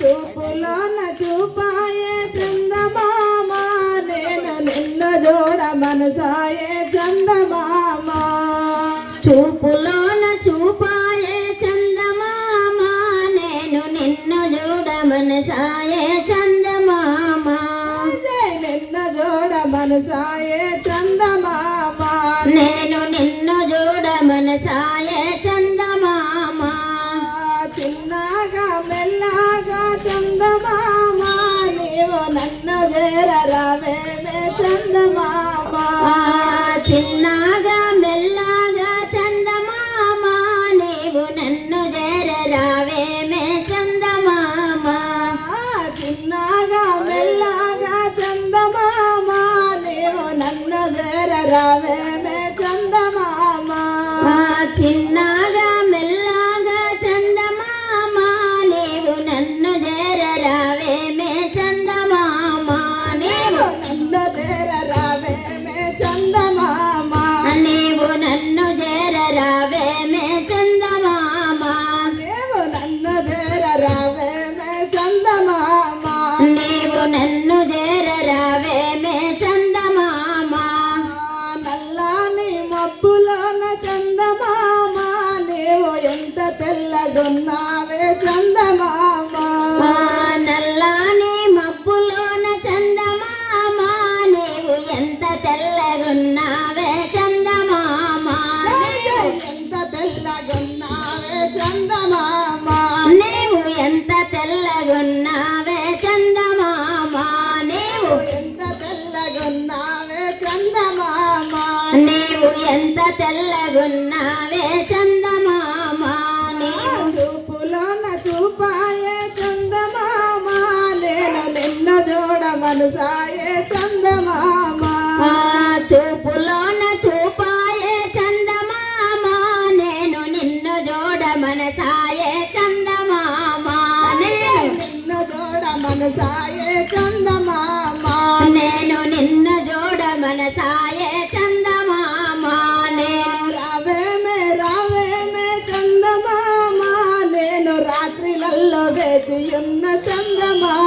చూపులోన చూపాయే చందమామ. నేను నిన్ను చూడ మనసాయే చందమామ. చూపులోన చూపాయే చందమామ. నేను నిన్ను చూడ మనసాయే చందమామ. నిన్ను చూడ మనసాయే చేరరావేమే చందమామ. చిన్నగా మెల్లగా చందమామ నీవు నన్ను చేరరావేమే చందమామ. చిన్నగా మెల్లగా చందమామ నీవు నన్ను చేరరావేమే తెల్లగున్నావే చందమామ. నల్లాని మబ్బులోన చందమామ. నీవు ఎంత తెల్లగున్నావే చందమామ. ఎంత తెల్లగున్నావే చందమామ. నీవు ఎంత తెల్లగున్నావే చందమామ. నీవు ఎంత తెల్లగున్నావే చందమామ. నీవు ఎంత తెల్లగున్నావే మనసాయే చందమామ. చూపులోన చూపాయే చందమామ. నేను నిన్ను జోడ మనసాయే చందమామ. నేను నిన్ను చూడ మనసాయే చందమామ. నేను నిన్ను జోడ మనసాయే చందమామ. నేను రావేమే రావేమే చందమామ. నేను రాత్రిలల్లో వేచి ఉన్న చందమామ.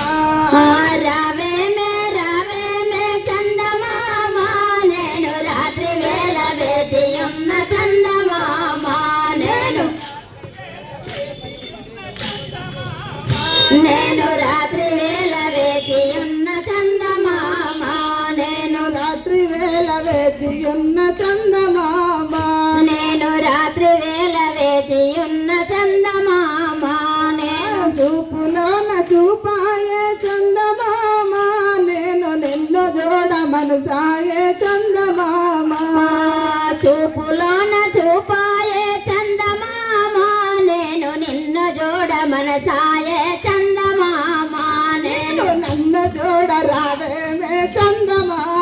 ఆ రావేమే రావేమే చందమామ నేను రాత్రి వేళ వేచి ఉన్న చందమామ నేను నేను మనసాయే చందమామ. చూపులోన చూపాయే చందమామ. నేను నిన్ను జోడ మనసాయే చందమామ. నేను నన్ను చూడ రావేమే చందమామ.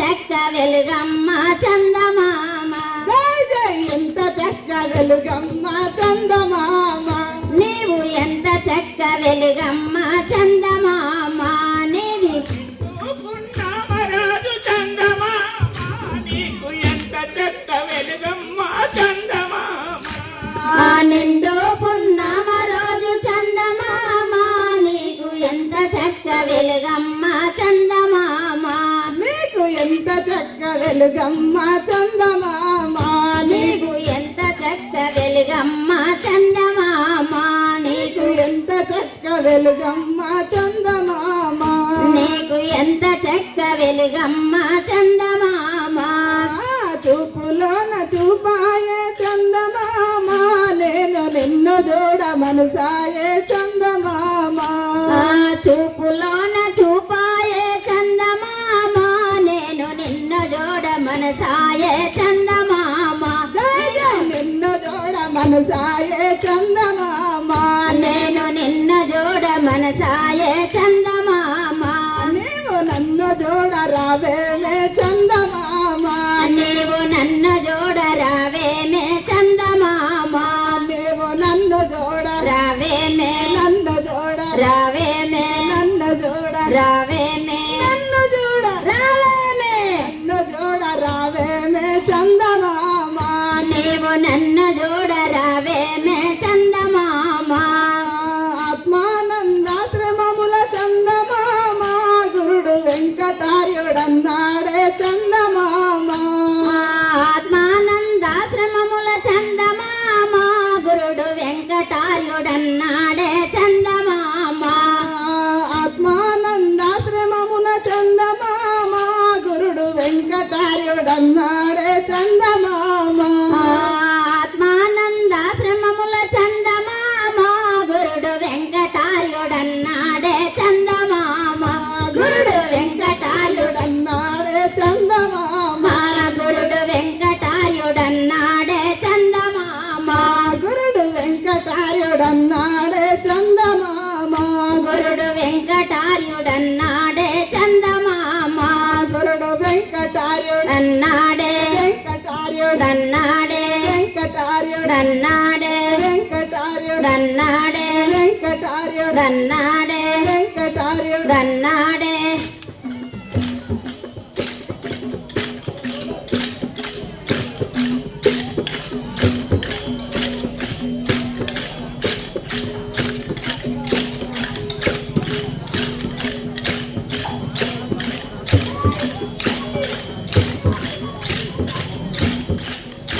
చక్క వెలుగమ్మ చందమామ. జై జై ఎంత చక్క వెలుగమ్మ చందమామ. నీవు ఎంత చక్క వెలుగమ్మ చందమామ. వెలుగమ్మ చందమామ నీకు ఎంత చక్క వెలుగమ్మ చందమామ నీకు ఎంత చక్క వెలుగమ్మ చందమామ నీకు ఎంత చక్క వెలుగమ్మ చందమామ చూపులోన చూపాయే చందమామ నేను నిన్ను చూడ మనసాయే చందమామ మనసాయే చందమామ నేను నిన్ను జోడ మనసాయే చందమామ నీవు నన్ను చూడ రావేమే கட்டாரியுடன் நாடு சந்தமாமா குருடு வெங்கட்டாரியுடன் நாடு. வெங்கட்டாரியுடன் நாடு. வெங்கட்டாரியுடன் நாடு. வெங்கட்டாரியுடன் நாடு. வெங்கட்டாரியுடன் நாடு. வெங்கட்டாரியுடன் நாடு.